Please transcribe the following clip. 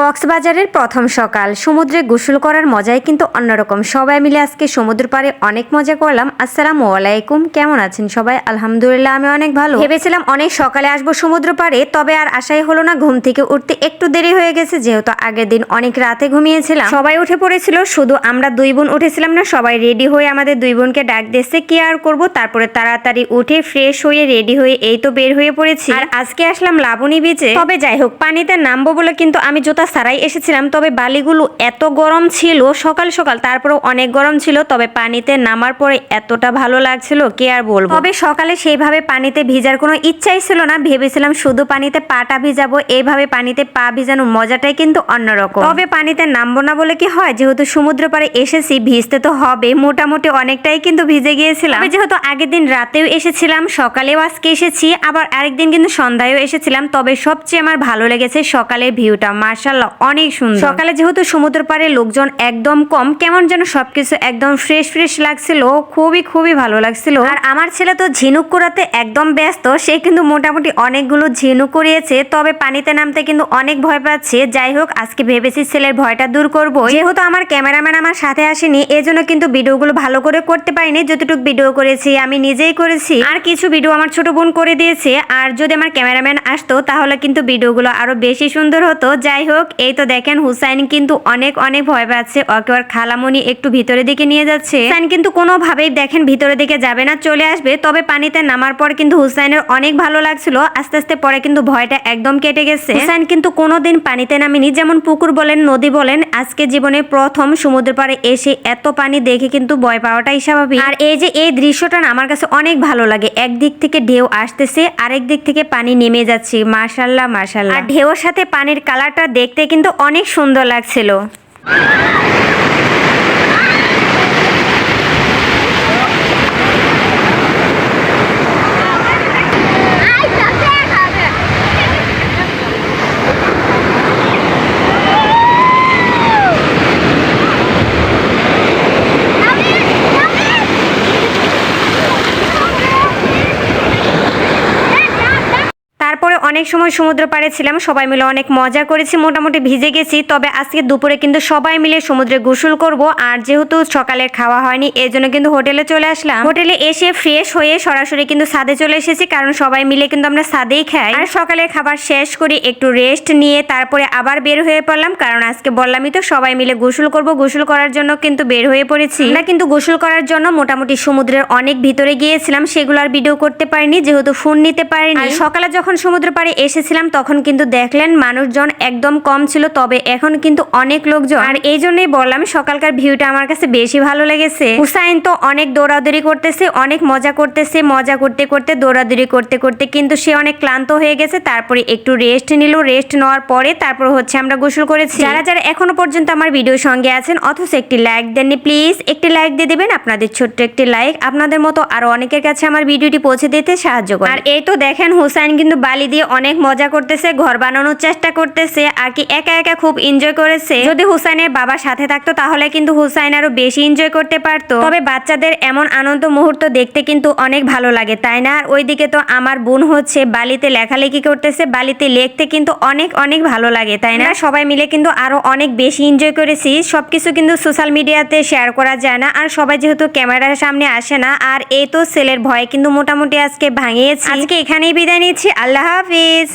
কক্সবাজারের প্রথম সকাল। সমুদ্রে গোসল করার মজাই কিন্তু অন্যরকম। সবাই মিলে আজকে সমুদ্র পাড়ে অনেক মজা করলাম। আসসালামু আলাইকুম। কেমন আছেন সবাই? আলহামদুলিল্লাহ, আমি অনেক ভালো। ভেবেছিলাম অনেক সকালে আসব সমুদ্র পাড়ে, তবে আর আশাই হলো না ঘুম থেকে উঠতে একটু দেরি হয়ে গেছে, যেহেতু আগের দিন অনেক রাতে ঘুমিয়েছিলাম। সবাই উঠে পড়েছিল, শুধু আমরা দুই বোন উঠেছিলাম না, সবাই রেডি হয়ে আমাদের দুই বোনকে ডাক দিচ্ছে কি আর করব? তারপরে তাড়াতাড়ি উঠে ফ্রেশ হয়ে রেডি হয়ে এই তো বের হয়ে পড়েছি। আর আজকে আসলাম লাবণী বিচে তবে যাই হোক, পানিতে নামবো বলে কিন্তু আমি জুতা সারাই এসেছিলাম, তবে বালিগুলো এত গরম ছিল, সকাল সকাল তারপরেও অনেক গরম ছিল, তবে পানিতে নামার পরে এতটা ভালো লাগছিল, কি আর বলব? তবে সকালে সেইভাবে পানিতে ভিজার কোনো ইচ্ছাই ছিল না, ভেবেছিলাম শুধু পানিতে পাটা ভিজাবো, এইভাবে পানিতে পা ভিজানোর মজাটাই কিন্তু অন্যরকম। তবে পানিতে নামবো না বলে কি হয়? যেহেতু সমুদ্র পাড়ে এসেছি, ভিজতে তো হবে, মোটামুটি অনেকটাই কিন্তু ভিজে গিয়েছিলাম। যেহেতু আগের দিন রাতেও এসেছিলাম, সকালেও আজকে এসেছি, আবার আরেকদিন কিন্তু সন্ধ্যায়ও এসেছিলাম, তবে সবচেয়ে আমার ভালো লেগেছে সকালের ভিউটা মার্শাল্লাহ অনেক সুন্দর। সকালে যেহেতু সমুদ্র পাড়ে লোকজন একদম কম কেমন যেন সবকিছু একদম ফ্রেশ ফ্রেশ লাগছিল খুবই খুবই ভালো লাগছিল। আর আমার ছেলে তো ঝিনুক করাতে একদম ব্যস্ত সে কিন্তু মোটামুটি অনেকগুলো ঝিনুক করিয়েছে তবে পানিতে নামতে কিন্তু অনেক ভয় পাচ্ছে। যাই হোক আজকে ভেবেছি ছেলের ভয়টা দূর করব। যেহেতু আমার ক্যামেরাম্যান আমার সাথে আসেনি এজন্য কিন্তু ভিডিওগুলো ভালো করে করতে পারিনি। যতটুকু ভিডিও করেছি আমি নিজেই করেছি। আর কিছু ভিডিও আমার ছোট বোন করে দিয়েছে। আর যদি আমার ক্যামেরাম্যান আসতো তাহলে কিন্তু ভিডিওগুলো আরও বেশি সুন্দর হতো। যাই হোক এই তো দেখেন হুসাইন কিন্তু অনেক অনেক ভয় পাচ্ছে। ওকে ওর খালামণি একটু ভিতরের দিকে নিয়ে যাচ্ছে। হুসাইন কিন্তু কোনোভাবেই দেখেন ভিতরে দিকে যাবে না, চলে আসবে। তবে পানিতে নামার পর কিন্তু হুসাইনের অনেক ভালো লাগছিল। আস্তে আস্তে পরে কিন্তু ভয়টা একদম কেটে গেছে। হুসাইন কিন্তু কোনোদিন পানিতে নামেনি, যেমন পুকুর বলেন, নদী বলেন। আজকে জীবনে প্রথম সমুদ্র পাড়ে এসে এত পানি দেখে কিন্তু ভয় পাওয়াটাই স্বাভাবিক। আর এই যে এই দৃশ্যটা আমার কাছে অনেক ভালো লাগে। একদিক থেকে ঢেউ আসতেছে, আরেক দিক থেকে পানি নেমে যাচ্ছে। মার্শাল্লাহ মার্শাল্লাহ আর ঢেউর সাথে পানির কালারটা দেখতে কিন্তু অনেক সুন্দর লাগছিল। অনেক সময় সমুদ্র পাড়ে ছিলাম, সবাই মিলে অনেক মজা করেছি, মোটামুটি ভিজে গেছি। তবে আজকে দুপুরে কিন্তু সবাই মিলে সমুদ্রে গোসল করব, আর যেহেতু সকালে খাওয়া হয়নি এই জন্য কিন্তু হোটেলে চলে আসলাম। হোটেলে এসে ফ্রেশ হয়ে সরাসরি কিন্তু সাদে চলে এসেছি, কারণ সবাই মিলে কিন্তু আমরা সাদেই খাই। আর সকালের খাবার শেষ করে, একটু রেস্ট নিয়ে তারপরে আবার বের হয়ে পড়লাম, কারণ আজকে বললামই তো, সবাই মিলে গোসল করব, গোসল করার জন্য কিন্তু বের হয়ে পড়েছি। আমরা কিন্তু গোসল করার জন্য মোটামুটি সমুদ্রের অনেক ভিতরে গিয়েছিলাম, সেগুলো আর ভিডিও করতে পারিনি, যেহেতু ফোন নিতে পারিনি। সকালে যখন সমুদ্র পাড়ে এসেছিলাম, তখন কিন্তু দেখলেন মানুষজন একদম কম ছিল, তবে এখন কিন্তু অনেক লোকজন। আর এই জন্যই বললাম, সকালকার ভিউটা আমার কাছে বেশি ভালো লেগেছে। হুসাইন তো অনেক দৌড়াদৌড়ি করতেছে, অনেক মজা করতেছে, মজা করতে করতে, দৌড়াদৌড়ি করতে করতে, কিন্তু সে অনেক ক্লান্ত হয়ে গেছে, তারপরে একটু রেস্ট নিল। রেস্ট নেওয়ার পরে তারপর হচ্ছে আমরা গোসল করেছি। যারা যারা এখনও পর্যন্ত আমার ভিডিও সঙ্গে আছেন, অথচ একটি লাইক দেননি প্লিজ একটি লাইক দিয়ে দেবেন, আপনাদের ছোট্ট একটি লাইক আপনাদের মতো আরও অনেকের কাছে আমার ভিডিওটি পৌঁছে দিতে সাহায্য করে। আর এই তো দেখেন, হুসাইন কিন্তু বালি দিয়ে অনেক মজা করতেছে, ঘর বানানোর চেষ্টা করতেছে, আর কি একা একা খুব এনজয় করেছে। যদি হুসাইনের বাবা সাথে থাকতো, তাহলে কিন্তু হুসাইন আরও বেশি এনজয় করতে পারতো। তবে বাচ্চাদের এমন আনন্দ মুহূর্ত দেখতে কিন্তু অনেক ভালো লাগে, তাই না? আর ওইদিকে তো আমার বোন হচ্ছে বালিতে লেখালেখি করতেছে, বালিতে লিখতে কিন্তু অনেক অনেক ভালো লাগে, তাই না? সবাই মিলে কিন্তু আরও অনেক বেশি এনজয় করেছি। সবকিছু কিন্তু সোশ্যাল মিডিয়াতে শেয়ার করা যায় না, আর সবাই যেহেতু ক্যামেরার সামনে আসে না, আর এই তো ছেলের ভয় কিন্তু মোটামুটি আজকে ভাঙিয়েছি। আজকে এখানেই বিদায় নিচ্ছি, আল্লাহ হাফিজ